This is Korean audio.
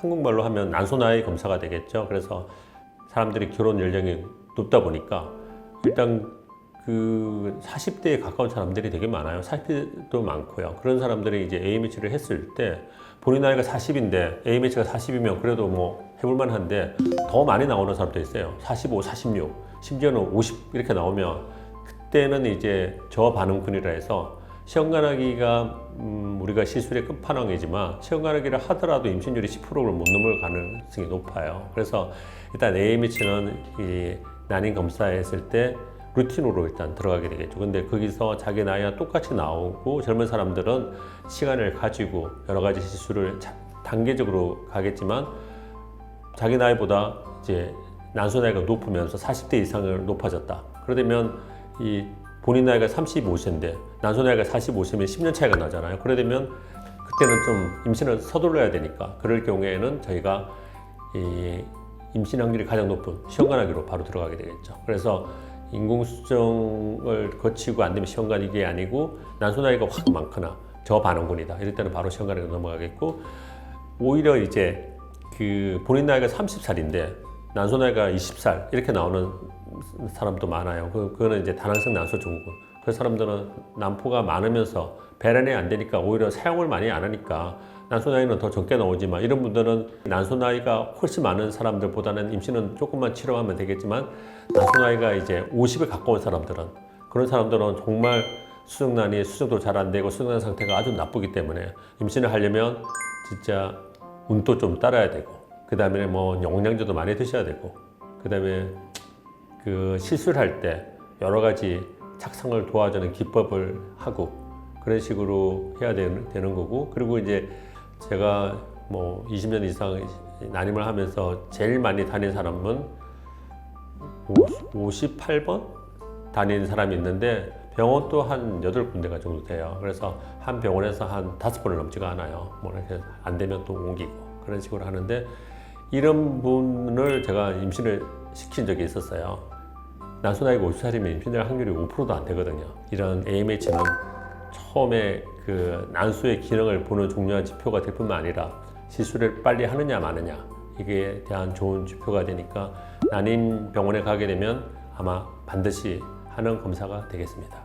한국말로 하면 난소나이 검사가 되겠죠. 그래서 사람들이 결혼 연령이 높다 보니까 일단 그 40대에 가까운 사람들이 되게 많아요. 40대도 많고요. 그런 사람들이 이제 AMH를 했을 때 본인 나이가 40인데 AMH가 40이면 그래도 뭐 해볼만 한데 더 많이 나오는 사람도 있어요. 45, 46, 심지어는 50 이렇게 나오면 그때는 이제 저반응군이라 해서 시험관하기가 음, 우리가 시술의 끝판왕이지만 시험관하기를 하더라도 임신율이 10%를 못 넘을 가능성이 높아요. 그래서 일단 AMH는 이 난임 검사했을 때 루틴으로 일단 들어가게 되겠죠. 근데 거기서 자기 나이와 똑같이 나오고 젊은 사람들은 시간을 가지고 여러 가지 시술을 자- 단계적으로 가겠지만 자기 나이보다 이제 난소 나이가 높으면서 40대 이상을 높아졌다. 그러면 이 본인 나이가 35세인데 난소 나이가 45세면 10년 차이가 나잖아요. 그러면 그때는 좀 임신을 서둘러야 되니까 그럴 경우에는 저희가 이 임신 확률이 가장 높은 시험관하기로 바로 들어가게 되겠죠. 그래서 인공수정을 거치고 안 되면 시험관이게 아니고 난소 나이가 확 많거나 저반응군이다. 이럴 때는 바로 시험관으로 넘어가겠고 오히려 이제 그 본인 나이가 30살인데 난소 나이가 20살 이렇게 나오는 사람도 많아요. 그, 그거는 이제 다낭성 난소 증후군. 그 사람들은 난포가 많으면서 배란이 안 되니까 오히려 사용을 많이 안 하니까 난소 나이는 더 적게 나오지만 이런 분들은 난소 나이가 훨씬 많은 사람들보다는 임신은 조금만 치료하면 되겠지만 난소 나이가 이제 50에 가까운 사람들은 그런 사람들은 정말 수정란이 수정도 잘 안 되고 수정란 상태가 아주 나쁘기 때문에 임신을 하려면 진짜 운도 좀 따라야 되고 그 다음에 뭐 영양제도 많이 드셔야 되고 그 다음에 그 시술 할 때 여러 가지 착상을 도와주는 기법을 하고 그런 식으로 해야 되는, 되는 거고 그리고 이제 제가 뭐 20년 이상 난임을 하면서 제일 많이 다닌 사람은 58번 다니는 사람이 있는데 병원도 한 8군데가 정도 돼요. 그래서 한 병원에서 한 다섯 번을 넘지가 않아요. 뭐 이렇게 안 되면 또 옮기고 그런 식으로 하는데 이런 분을 제가 임신을 시킨 적이 있었어요. 난소 나이가 50살이면 임신할 확률이 5%도 안 되거든요. 이런 AMH는 처음에 그 난소의 기능을 보는 중요한 지표가 될 뿐만 아니라 시술을 빨리 하느냐 마느냐 이게 대한 좋은 지표가 되니까 난임 병원에 가게 되면 아마 반드시 하는 검사가 되겠습니다.